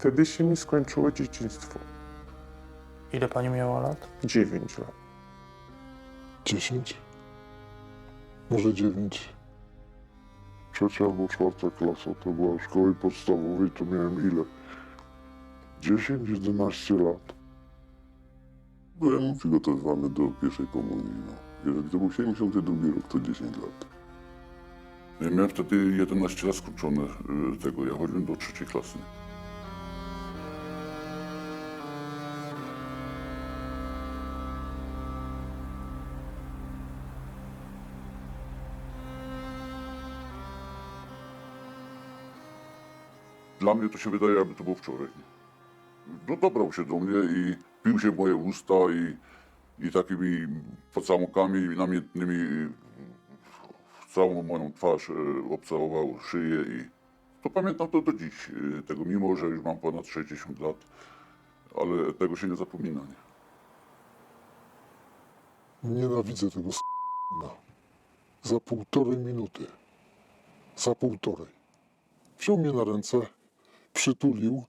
Wtedy się mi skończyło dzieciństwo. Ile pani miała lat? 9 lat. 10? Może 9? Trzecia albo czwarta klasa to była szkoły podstawowej, to miałem ile? 10-11 lat. Byłem przygotowywany do pierwszej komunii. No. Jeżeli to był 72 rok, to 10 lat. Ja miałem wtedy 11 lat skończone y, tego. Ja chodziłem do trzeciej klasy. Dla mnie to się wydaje, jakby to było wczoraj. No dobrał się do mnie i pił się w moje usta i, i takimi pocałukami namiętnymi w całą moją twarz e, obcałował szyję i to pamiętam to do dziś, e, tego mimo, że już mam ponad 60 lat, ale tego się nie zapomina. Nie? Nienawidzę tego s***a. Za półtorej minuty. Za półtorej. Wziął mnie na ręce, przytulił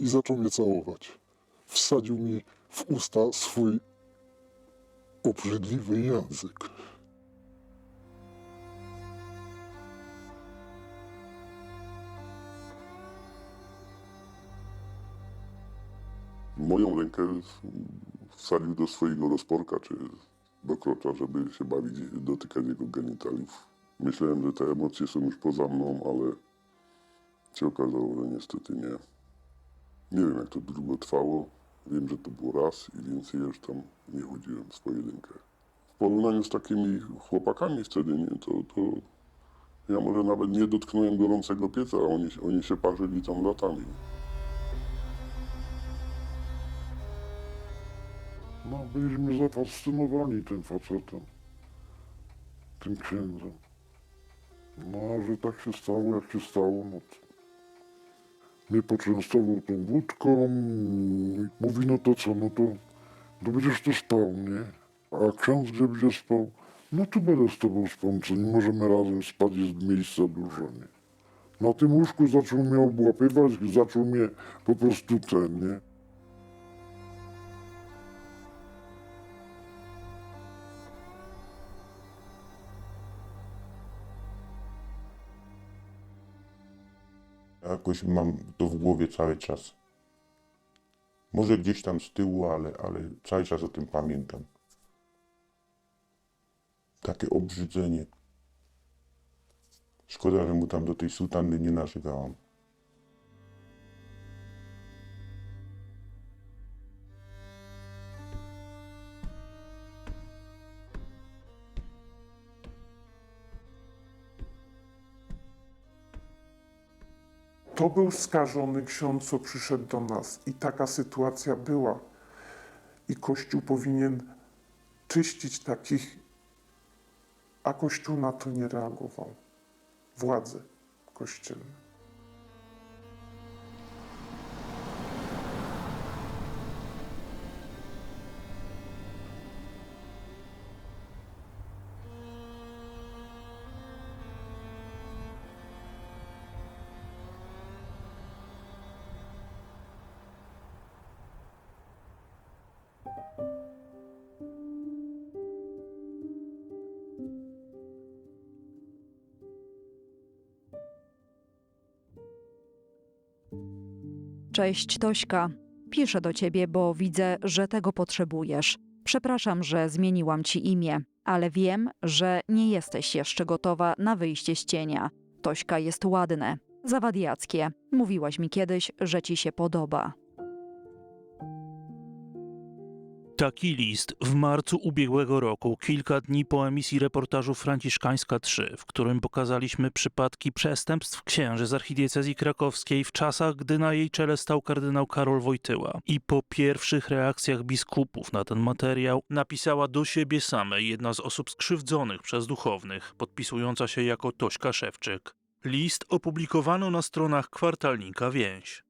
i zaczął mnie całować. Wsadził mi w usta swój obrzydliwy język. Moją rękę wsadził do swojego rozporka, czy do krocza, żeby się bawić, dotykać jego genitaliów. Myślałem, że te emocje są już poza mną, ale się okazało, że niestety nie. Nie wiem, jak to długo trwało. Wiem, że to było raz i więcej już tam nie chodziłem w pojedynkę. W porównaniu z takimi chłopakami wtedy, nie, to, to ja może nawet nie dotknąłem gorącego pieca, a oni, oni się parzyli tam latami. No, byliśmy zafascynowani tym facetem, tym księdzem. No, a że tak się stało, jak się stało, no to mnie poczęstował tą wódką i mówi, no to co, no to, to będziesz tu spał, nie? A ksiądz gdzie będzie spał? No to będę z tobą spał, co nie możemy razem spać, jest miejsca dużo, nie? Na tym łóżku zaczął mnie obłapywać, zaczął mnie po prostu ten, nie? Jakoś mam to w głowie cały czas. Może gdzieś tam z tyłu, ale, ale cały czas o tym pamiętam. Takie obrzydzenie. Szkoda, że mu tam do tej sutanny nie nażygałam. To był skażony ksiądz, co przyszedł do nas i taka sytuacja była. I Kościół powinien czyścić takich, a Kościół na to nie reagował. Władze kościelne. Cześć Tośka. Piszę do ciebie, bo widzę, że tego potrzebujesz. Przepraszam, że zmieniłam ci imię, ale wiem, że nie jesteś jeszcze gotowa na wyjście z cienia. Tośka jest ładne, zawadiackie. Mówiłaś mi kiedyś, że ci się podoba. Taki list w marcu ubiegłego roku, kilka dni po emisji reportażu Franciszkańska 3, w którym pokazaliśmy przypadki przestępstw księży z archidiecezji krakowskiej w czasach, gdy na jej czele stał kardynał Karol Wojtyła. I po pierwszych reakcjach biskupów na ten materiał napisała do siebie samej jedna z osób skrzywdzonych przez duchownych, podpisująca się jako Tośka Szewczyk. List opublikowano na stronach kwartalnika Więź.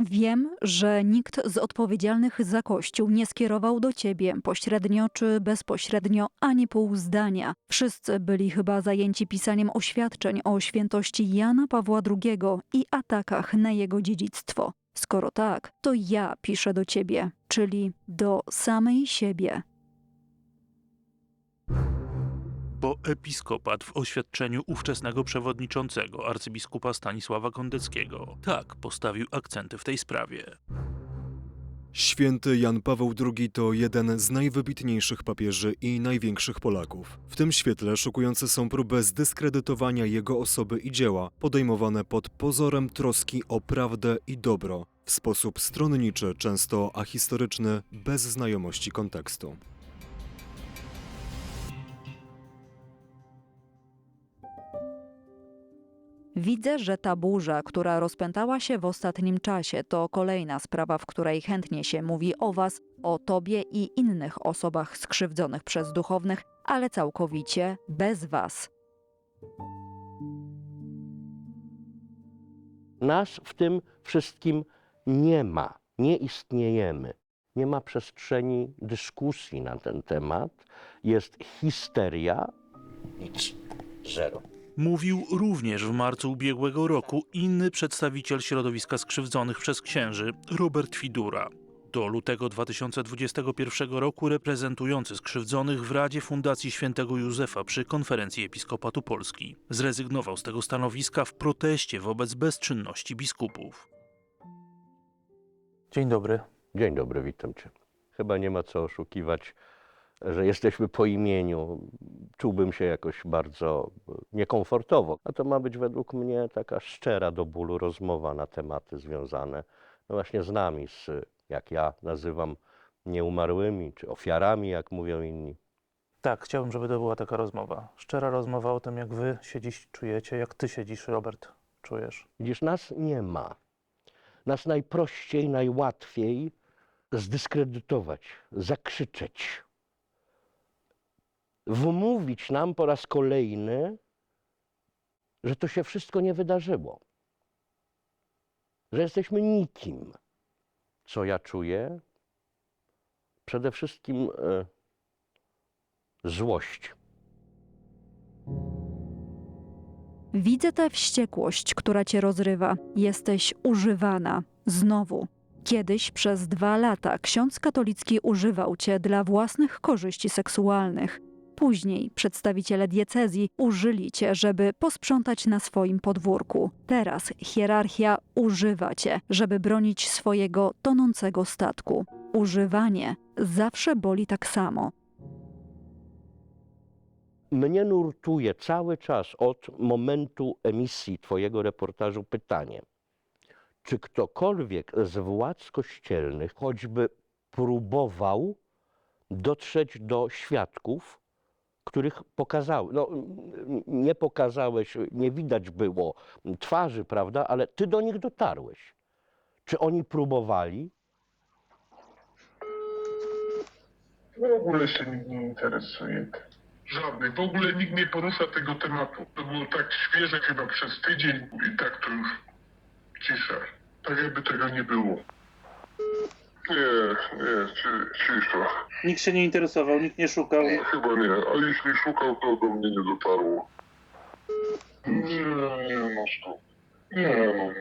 Wiem, że nikt z odpowiedzialnych za Kościół nie skierował do ciebie pośrednio czy bezpośrednio ani pół zdania. Wszyscy byli chyba zajęci pisaniem oświadczeń o świętości Jana Pawła II i atakach na jego dziedzictwo. Skoro tak, to ja piszę do ciebie, czyli do samej siebie. Bo episkopat w oświadczeniu ówczesnego przewodniczącego arcybiskupa Stanisława Kondeckiego tak postawił akcenty w tej sprawie. Święty Jan Paweł II to jeden z najwybitniejszych papieży i największych Polaków. W tym świetle szokujące są próby zdyskredytowania jego osoby i dzieła, podejmowane pod pozorem troski o prawdę i dobro, w sposób stronniczy, często ahistoryczny, bez znajomości kontekstu. Widzę, że ta burza, która rozpętała się w ostatnim czasie, to kolejna sprawa, w której chętnie się mówi o Was, o Tobie i innych osobach skrzywdzonych przez duchownych, ale całkowicie bez Was. Nas w tym wszystkim nie ma, nie istniejemy. Nie ma przestrzeni dyskusji na ten temat. Jest histeria. Nic. Zero. Mówił również w marcu ubiegłego roku inny przedstawiciel środowiska skrzywdzonych przez księży, Robert Fidura. Do lutego 2021 roku reprezentujący skrzywdzonych w Radzie Fundacji Świętego Józefa przy Konferencji Episkopatu Polski. Zrezygnował z tego stanowiska w proteście wobec bezczynności biskupów. Dzień dobry. Dzień dobry, witam cię. Chyba nie ma co oszukiwać, że jesteśmy po imieniu. Czułbym się jakoś bardzo niekomfortowo. A to ma być według mnie taka szczera do bólu rozmowa na tematy związane no właśnie z nami, z, jak ja nazywam, nieumarłymi, czy ofiarami, jak mówią inni. Tak, chciałbym, żeby to była taka rozmowa. Szczera rozmowa o tym, jak wy się dziś czujecie, jak ty się dziś, Robert, czujesz. Widzisz, nas nie ma. Nas najprościej, najłatwiej zdyskredytować, zakrzyczeć, wmówić nam po raz kolejny, że to się wszystko nie wydarzyło, że jesteśmy nikim. Co ja czuję? Przede wszystkim e, złość. Widzę tę wściekłość, która cię rozrywa. Jesteś używana. Znowu. Kiedyś przez dwa lata ksiądz katolicki używał cię dla własnych korzyści seksualnych. Później przedstawiciele diecezji użyli cię, żeby posprzątać na swoim podwórku. Teraz hierarchia używa cię, żeby bronić swojego tonącego statku. Używanie zawsze boli tak samo. Mnie nurtuje cały czas od momentu emisji Twojego reportażu pytanie, czy ktokolwiek z władz kościelnych choćby próbował dotrzeć do świadków, których pokazały. No, nie pokazałeś, nie widać było twarzy, prawda, ale Ty do nich dotarłeś. Czy oni próbowali? W ogóle się nikt nie interesuje. Żadnych. W ogóle nikt nie porusza tego tematu. To było tak świeże chyba przez tydzień i tak to już cisza. Tak jakby tego nie było. Nie, nie, ci- cisza. Nikt się nie interesował, nikt nie szukał. Chyba nie, a jeśli szukał, to do mnie nie dotarło. Nie, nie, no stop. Nie, no.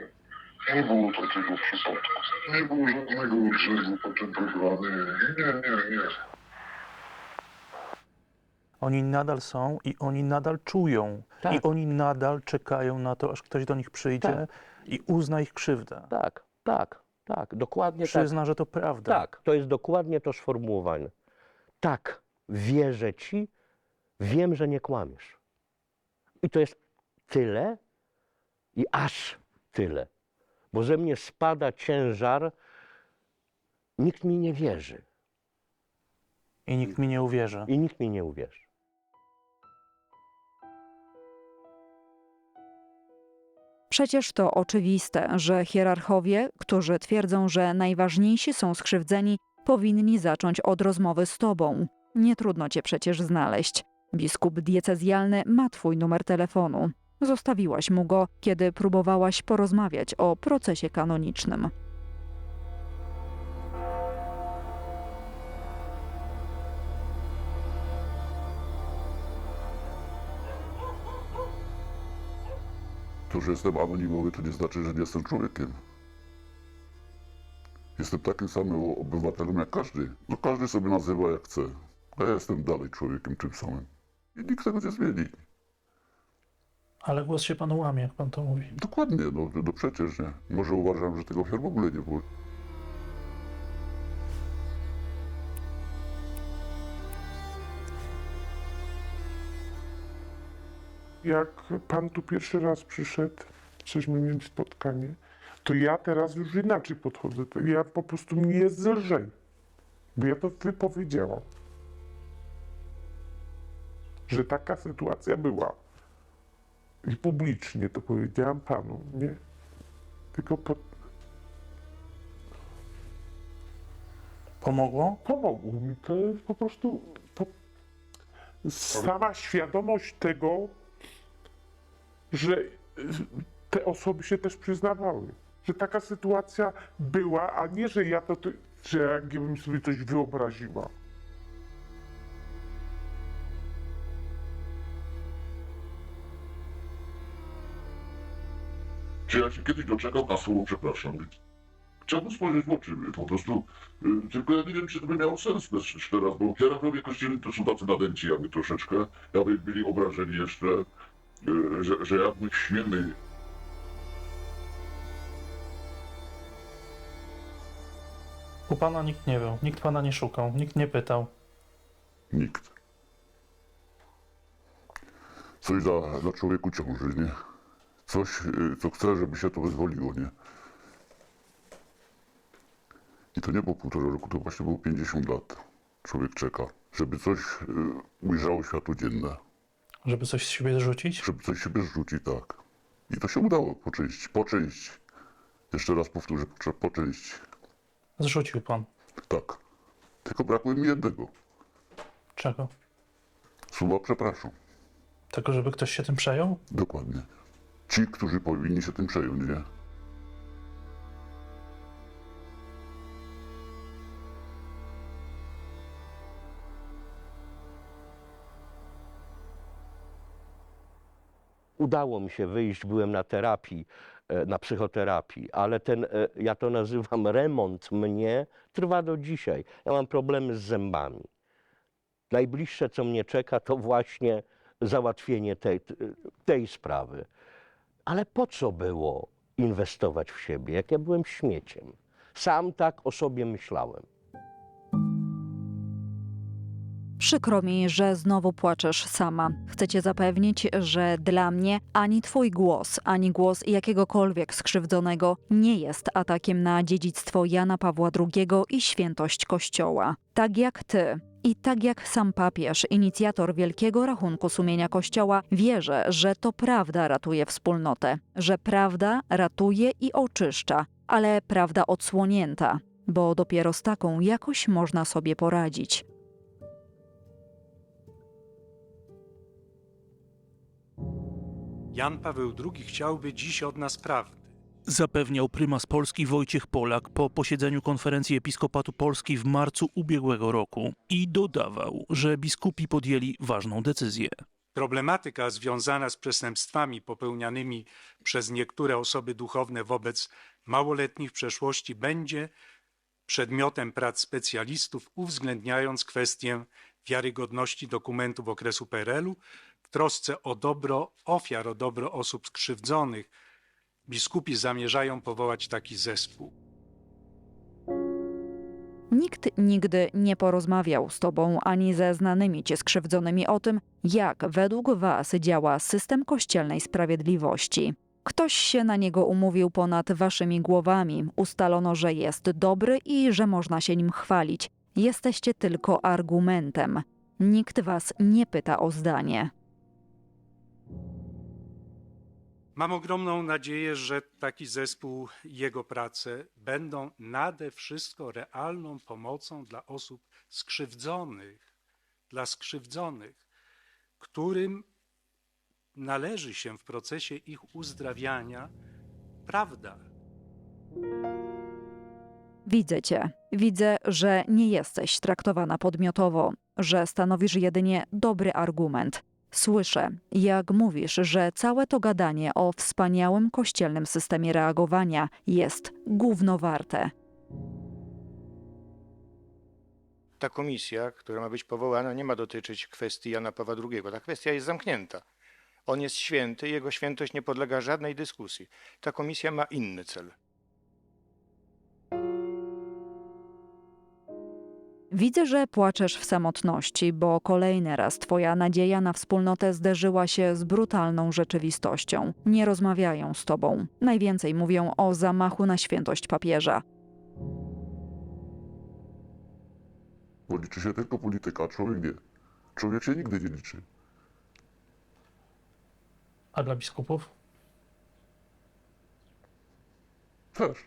Nie było takiego przypadku. Nie było żadnego grzechu potem wyrwany. Nie, nie, nie. Oni nadal są i oni nadal czują. Tak. I oni nadal czekają na to, aż ktoś do nich przyjdzie Tak. i uzna ich krzywdę. Tak, tak, tak, dokładnie tak. Przyzna, że to prawda. Tak, to jest dokładnie to sformułowanie. Tak, wierzę ci, wiem, że nie kłamiesz. I to jest tyle i aż tyle. Bo ze mnie spada ciężar, nikt mi nie wierzy I nikt mi nie uwierzy. i nikt mi nie uwierzy. Przecież to oczywiste, że hierarchowie, którzy twierdzą, że najważniejsi są skrzywdzeni, powinni zacząć od rozmowy z tobą. Nie trudno cię przecież znaleźć. Biskup diecezjalny ma twój numer telefonu. Zostawiłaś mu go, kiedy próbowałaś porozmawiać o procesie kanonicznym. To, że jestem anonimowy, to nie znaczy, że nie jestem człowiekiem. Jestem takim samym obywatelem jak każdy. No każdy sobie nazywa jak chce. A ja jestem dalej człowiekiem tym samym. I nikt tego nie zmieni. Ale głos się panu łamie, jak pan to mówi. Dokładnie, no, no przecież nie. Może uważam, że tego ofiar w ogóle nie było. Jak pan tu pierwszy raz przyszedł, żeśmy mieli spotkanie, to ja teraz już inaczej podchodzę. To Ja po prostu mi jest lżej. Bo ja to wypowiedziałam. Że taka sytuacja była. I publicznie to powiedziałam panu, nie? Tylko po, Pomogło? pomogło mi. To jest po prostu po, sama świadomość tego, że y, te osoby się też przyznawały, że taka sytuacja była, a nie, że ja to, że jakbym sobie coś wyobraziła. Czy ja się kiedyś doczekał na słowo przepraszam? Chciałbym spojrzeć w oczy, po prostu. y, Tylko ja nie wiem, czy to by miało sens bez teraz, bo hierarchowie kościelni to są tacy nadęci jakby troszeczkę, aby byli obrażeni jeszcze, że, że jak my śmiemy U pana nikt nie był, nikt pana nie szukał, nikt nie pytał. Nikt. Coś dla, dla człowieku ciąży, nie? Coś, y, co chce, żeby się to wyzwoliło, nie? I to nie było półtora roku, to właśnie było 50 lat. Człowiek czeka, żeby coś y, ujrzało światło dzienne, Żeby coś z siebie zrzucić? żeby coś siebie zrzuci, tak. I to się udało po części, po części. Jeszcze raz powtórzę, po, po części. Zrzucił pan. Tak. Tylko brakuje mi jednego. Czego? Słowa przepraszam. Tego, żeby ktoś się tym przejął? Dokładnie. Ci, którzy powinni się tym przejąć, nie? Udało mi się wyjść, byłem na terapii, e, na psychoterapii, ale ten, e, ja to nazywam remont mnie, trwa do dzisiaj. Ja mam problemy z zębami. Najbliższe, co mnie czeka, to właśnie załatwienie tej, tej sprawy. Ale po co było inwestować w siebie, jak ja byłem śmieciem? Sam tak o sobie myślałem. Przykro mi, że znowu płaczesz sama. Chcę cię zapewnić, że dla mnie ani twój głos, ani głos jakiegokolwiek skrzywdzonego nie jest atakiem na dziedzictwo Jana Pawła II i świętość Kościoła. Tak jak ty i tak jak sam papież, inicjator wielkiego rachunku sumienia Kościoła, wierzę, że to prawda ratuje wspólnotę, że prawda ratuje i oczyszcza, ale prawda odsłonięta, bo dopiero z taką jakoś można sobie poradzić. Jan Paweł II chciałby dziś od nas prawdy. Zapewniał prymas Polski Wojciech Polak po posiedzeniu konferencji Episkopatu Polski w marcu ubiegłego roku i dodawał, że biskupi podjęli ważną decyzję. Problematyka związana z przestępstwami popełnianymi przez niektóre osoby duchowne wobec małoletnich w przeszłości będzie przedmiotem prac specjalistów, uwzględniając kwestię wiarygodności dokumentów okresu PRL-u w trosce o dobro ofiar, o dobro osób skrzywdzonych. Biskupi zamierzają powołać taki zespół. Nikt nigdy nie porozmawiał z tobą ani ze znanymi cię skrzywdzonymi o tym, jak według was działa system kościelnej sprawiedliwości. Ktoś się na niego umówił ponad waszymi głowami, ustalono, że jest dobry i że można się nim chwalić. Jesteście tylko argumentem. Nikt was nie pyta o zdanie. Mam ogromną nadzieję, że taki zespół i jego prace będą nade wszystko realną pomocą dla osób skrzywdzonych, dla skrzywdzonych, którym należy się w procesie ich uzdrawiania prawda. Widzę cię. Widzę, że nie jesteś traktowana podmiotowo, że stanowisz jedynie dobry argument. Słyszę, jak mówisz, że całe to gadanie o wspaniałym kościelnym systemie reagowania jest gówno warte. Ta komisja, która ma być powołana, nie ma dotyczyć kwestii Jana Pawła II. Ta kwestia jest zamknięta. On jest święty, jego świętość nie podlega żadnej dyskusji. Ta komisja ma inny cel. Widzę, że płaczesz w samotności, bo kolejny raz twoja nadzieja na wspólnotę zderzyła się z brutalną rzeczywistością. Nie rozmawiają z tobą. Najwięcej mówią o zamachu na świętość papieża. Bo liczy się tylko polityka, człowiek nie. Człowiek się nigdy nie liczy. A dla biskupów? Też.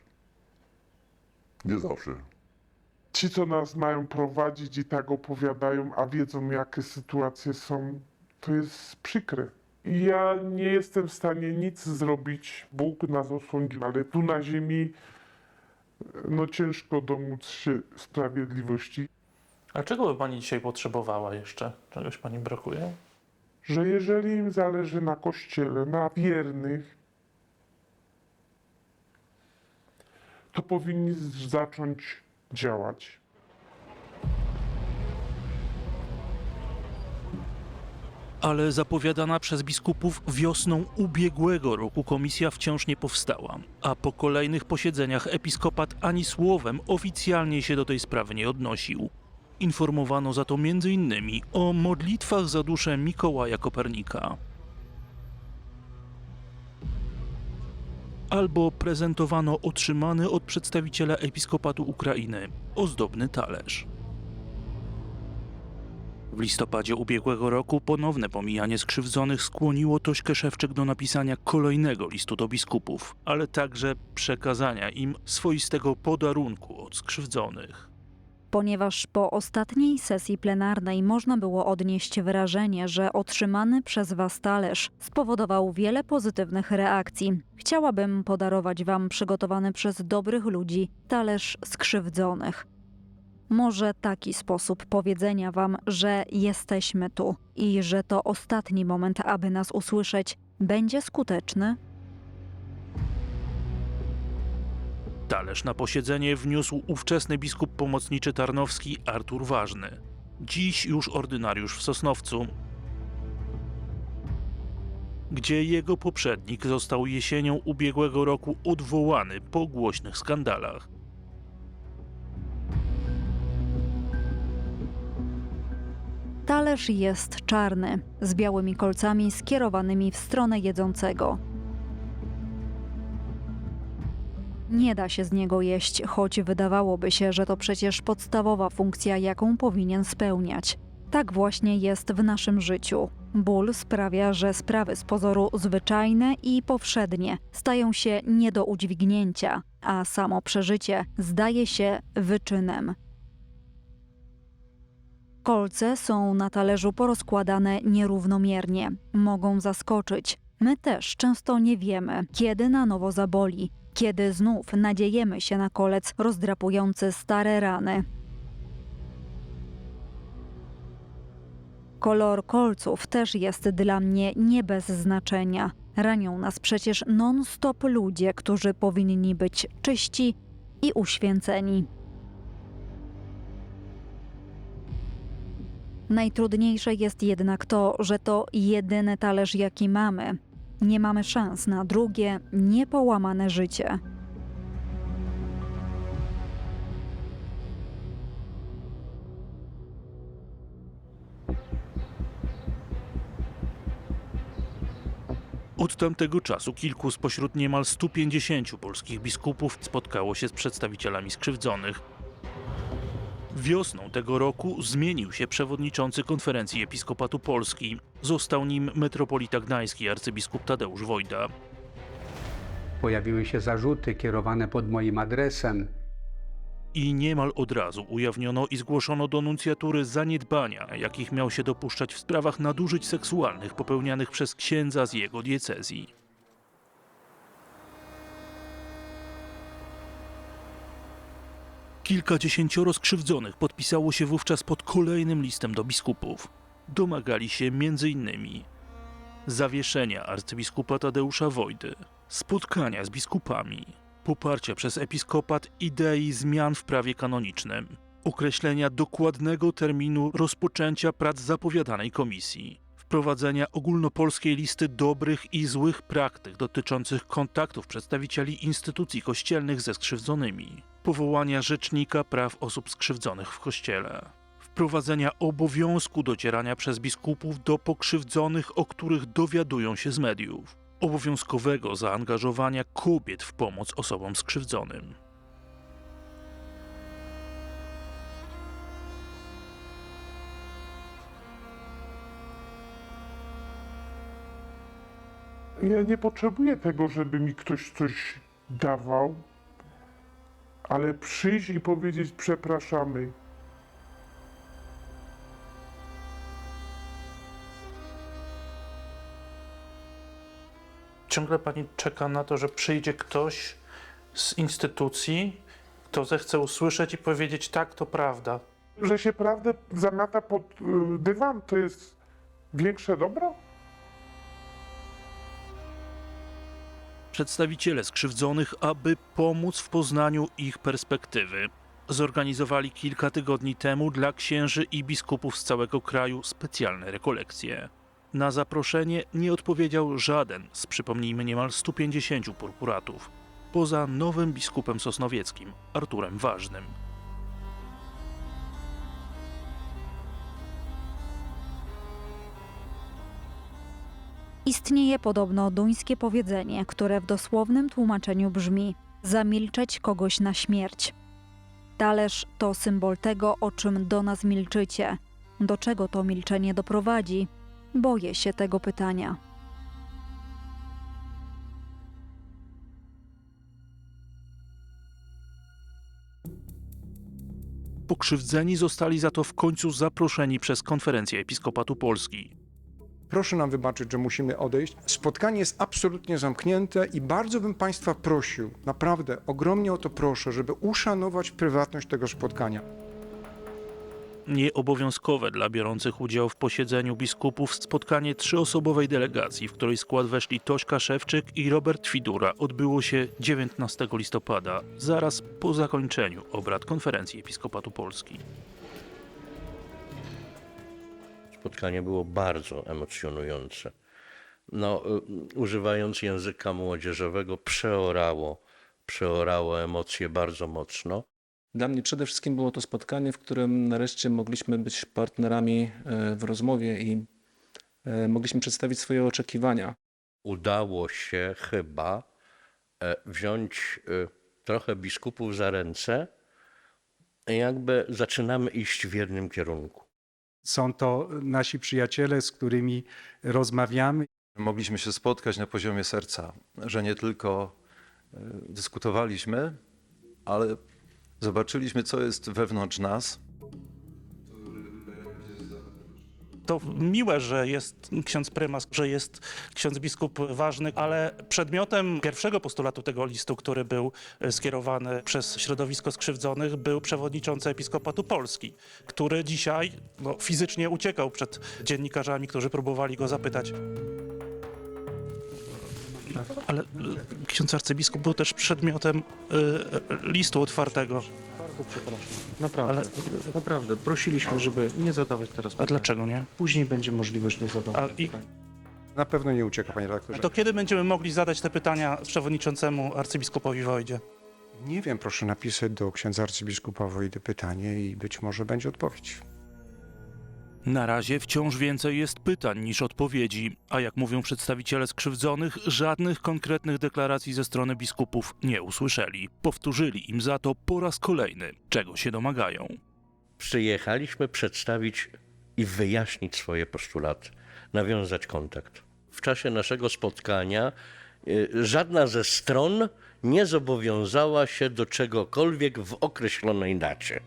Nie zawsze. Ci, co nas mają prowadzić i tak opowiadają, a wiedzą, jakie sytuacje są, to jest przykre. Ja nie jestem w stanie nic zrobić. Bóg nas osądził, ale tu na ziemi no ciężko domóc się sprawiedliwości. A czego by pani dzisiaj potrzebowała jeszcze? Czegoś pani brakuje? Że jeżeli im zależy na Kościele, na wiernych, to powinni zacząć działać. Ale zapowiadana przez biskupów wiosną ubiegłego roku komisja wciąż nie powstała, a po kolejnych posiedzeniach episkopat ani słowem oficjalnie się do tej sprawy nie odnosił. Informowano za to m.in. o modlitwach za duszę Mikołaja Kopernika. Albo prezentowano otrzymany od przedstawiciela episkopatu Ukrainy ozdobny talerz. W listopadzie ubiegłego roku ponowne pomijanie skrzywdzonych skłoniło Tośkę Szewczyk do napisania kolejnego listu do biskupów, ale także przekazania im swoistego podarunku od skrzywdzonych. Ponieważ po ostatniej sesji plenarnej można było odnieść wrażenie, że otrzymany przez Was talerz spowodował wiele pozytywnych reakcji, chciałabym podarować Wam przygotowany przez dobrych ludzi talerz skrzywdzonych. Może taki sposób powiedzenia Wam, że jesteśmy tu i że to ostatni moment, aby nas usłyszeć, będzie skuteczny? Talerz na posiedzenie wniósł ówczesny biskup pomocniczy Tarnowski Artur Ważny, dziś już ordynariusz w Sosnowcu, gdzie jego poprzednik został jesienią ubiegłego roku odwołany po głośnych skandalach. Talerz jest czarny, z białymi kolcami skierowanymi w stronę jedzącego. Nie da się z niego jeść, choć wydawałoby się, że to przecież podstawowa funkcja, jaką powinien spełniać. Tak właśnie jest w naszym życiu. Ból sprawia, że sprawy z pozoru zwyczajne i powszednie stają się nie do udźwignięcia, a samo przeżycie zdaje się wyczynem. Kolce są na talerzu porozkładane nierównomiernie. Mogą zaskoczyć. My też często nie wiemy, kiedy na nowo zaboli, kiedy znów nadziejemy się na kolec rozdrapujący stare rany. Kolor kolców też jest dla mnie nie bez znaczenia. Ranią nas przecież non-stop ludzie, którzy powinni być czyści i uświęceni. Najtrudniejsze jest jednak to, że to jedyny talerz, jaki mamy. Nie mamy szans na drugie, niepołamane życie. Od tamtego czasu kilku spośród niemal 150 polskich biskupów spotkało się z przedstawicielami skrzywdzonych. Wiosną tego roku zmienił się przewodniczący konferencji Episkopatu Polski. Został nim metropolita gdański arcybiskup Tadeusz Wojda. Pojawiły się zarzuty kierowane pod moim adresem. I niemal od razu ujawniono i zgłoszono do nuncjatury zaniedbania, jakich miał się dopuszczać w sprawach nadużyć seksualnych popełnianych przez księdza z jego diecezji. Kilkadziesięcioro skrzywdzonych podpisało się wówczas pod kolejnym listem do biskupów. domagali się m.in. zawieszenia arcybiskupa Tadeusza Wojdy, spotkania z biskupami, poparcia przez episkopat idei zmian w prawie kanonicznym, określenia dokładnego terminu rozpoczęcia prac zapowiadanej komisji, wprowadzenia ogólnopolskiej listy dobrych i złych praktyk dotyczących kontaktów przedstawicieli instytucji kościelnych ze skrzywdzonymi, powołania rzecznika praw osób skrzywdzonych w kościele, wprowadzenia obowiązku docierania przez biskupów do pokrzywdzonych, o których dowiadują się z mediów, obowiązkowego zaangażowania kobiet w pomoc osobom skrzywdzonym. Ja nie potrzebuję tego, żeby mi ktoś coś dawał, ale przyjść i powiedzieć przepraszamy. Ciągle pani czeka na to, że przyjdzie ktoś z instytucji, kto zechce usłyszeć i powiedzieć tak, to prawda. Że się prawdę zamiata pod y, dywan, to jest większe dobro? Przedstawiciele skrzywdzonych, aby pomóc w poznaniu ich perspektywy, zorganizowali kilka tygodni temu dla księży i biskupów z całego kraju specjalne rekolekcje. Na zaproszenie nie odpowiedział żaden z przypomnijmy niemal 150 purpuratów, poza nowym biskupem sosnowieckim, Arturem Ważnym. Istnieje podobno duńskie powiedzenie, które w dosłownym tłumaczeniu brzmi: zamilczeć kogoś na śmierć. Talerz to symbol tego, o czym do nas milczycie. Do czego to milczenie doprowadzi? Boję się tego pytania. Pokrzywdzeni zostali za to w końcu zaproszeni przez konferencję Episkopatu Polski. Proszę nam wybaczyć, że musimy odejść. Spotkanie jest absolutnie zamknięte i bardzo bym Państwa prosił, naprawdę ogromnie o to proszę, żeby uszanować prywatność tego spotkania. Nieobowiązkowe dla biorących udział w posiedzeniu biskupów spotkanie trzyosobowej delegacji, w której skład weszli Tośka Szewczyk i Robert Fidura, odbyło się 19 listopada, zaraz po zakończeniu obrad konferencji Episkopatu Polski. Spotkanie było bardzo emocjonujące. No, y, używając języka młodzieżowego, przeorało, przeorało emocje bardzo mocno. Dla mnie przede wszystkim było to spotkanie, w którym nareszcie mogliśmy być partnerami e, w rozmowie i e, mogliśmy przedstawić swoje oczekiwania. Udało się chyba e, wziąć trochę biskupów za ręce, jakby zaczynamy iść w jednym kierunku. Są to nasi przyjaciele, z którymi rozmawiamy. Mogliśmy się spotkać na poziomie serca, że nie tylko e, dyskutowaliśmy, ale zobaczyliśmy, co jest wewnątrz nas. To miłe, że jest ksiądz prymas, że jest ksiądz biskup ważny, ale przedmiotem pierwszego postulatu tego listu, który był e, skierowany przez środowisko skrzywdzonych, był przewodniczący Episkopatu Polski, który dzisiaj no, fizycznie uciekał przed dziennikarzami, którzy próbowali go zapytać. Ale e, ksiądz arcybiskup był też przedmiotem e, listu otwartego. Naprawdę, Ale- naprawdę, prosiliśmy, żeby nie zadawać teraz A pytań. dlaczego nie? Później będzie możliwość nie zadawania A i- pytań. Na pewno nie ucieka, panie redaktorze. To kiedy będziemy mogli zadać te pytania przewodniczącemu arcybiskupowi Wojdzie? Nie wiem, proszę napisać do księdza arcybiskupa Wojdy pytanie i być może będzie odpowiedź. Na razie wciąż więcej jest pytań niż odpowiedzi, a jak mówią przedstawiciele skrzywdzonych, żadnych konkretnych deklaracji ze strony biskupów nie usłyszeli. Powtórzyli im za to po raz kolejny, czego się domagają. Przyjechaliśmy przedstawić i wyjaśnić swoje postulaty, nawiązać kontakt. W czasie naszego spotkania y, żadna ze stron nie zobowiązała się do czegokolwiek w określonej dacie.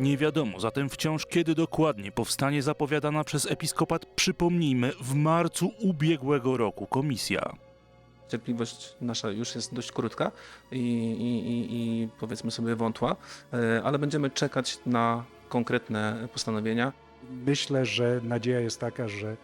Nie wiadomo zatem wciąż kiedy dokładnie powstanie zapowiadana przez episkopat, przypomnijmy, w marcu ubiegłego roku komisja. Cierpliwość nasza już jest dość krótka i, i, i, powiedzmy sobie wątła, e, ale będziemy czekać na konkretne postanowienia. Myślę, że nadzieja jest taka, że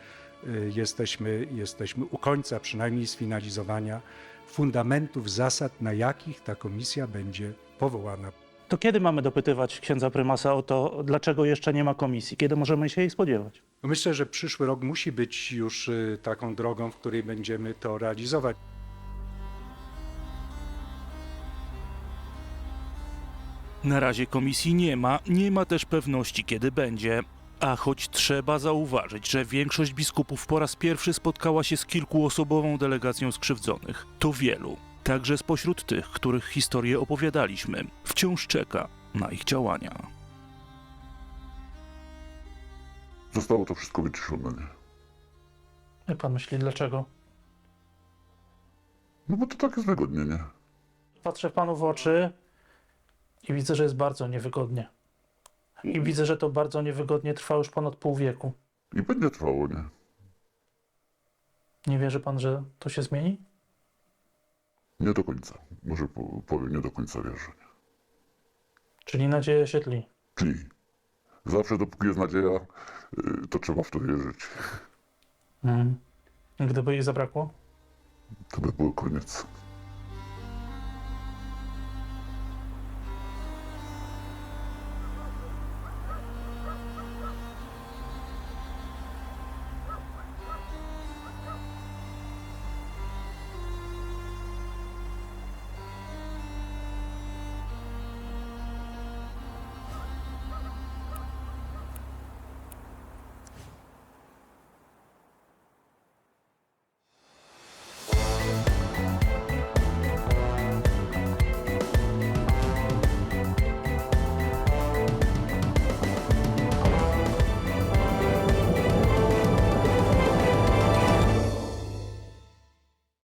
y, jesteśmy, jesteśmy u końca przynajmniej sfinalizowania fundamentów, zasad, na jakich ta komisja będzie powołana. To kiedy mamy dopytywać księdza prymasa o to, dlaczego jeszcze nie ma komisji? Kiedy możemy się jej spodziewać? Myślę, że przyszły rok musi być już y, taką drogą, w której będziemy to realizować. Na razie komisji nie ma, nie ma też pewności, kiedy będzie. A choć trzeba zauważyć, że większość biskupów po raz pierwszy spotkała się z kilkuosobową delegacją skrzywdzonych, to wielu, także spośród tych, których historię opowiadaliśmy, wciąż czeka na ich działania. Zostało to wszystko wyciszone, nie? Jak pan myśli, dlaczego? No bo to tak jest wygodnie, nie? Patrzę panu w oczy i widzę, że jest bardzo niewygodnie. I widzę, że to bardzo niewygodnie trwa już ponad pół wieku. I będzie trwało, nie? Nie wierzy pan, że to się zmieni? Nie do końca. Może po- powiem, nie do końca wierzę. Czyli nadzieja się tli. Czyli zawsze dopóki jest nadzieja, y, to trzeba w to wierzyć. Mhm. Gdyby jej zabrakło? To by było koniec.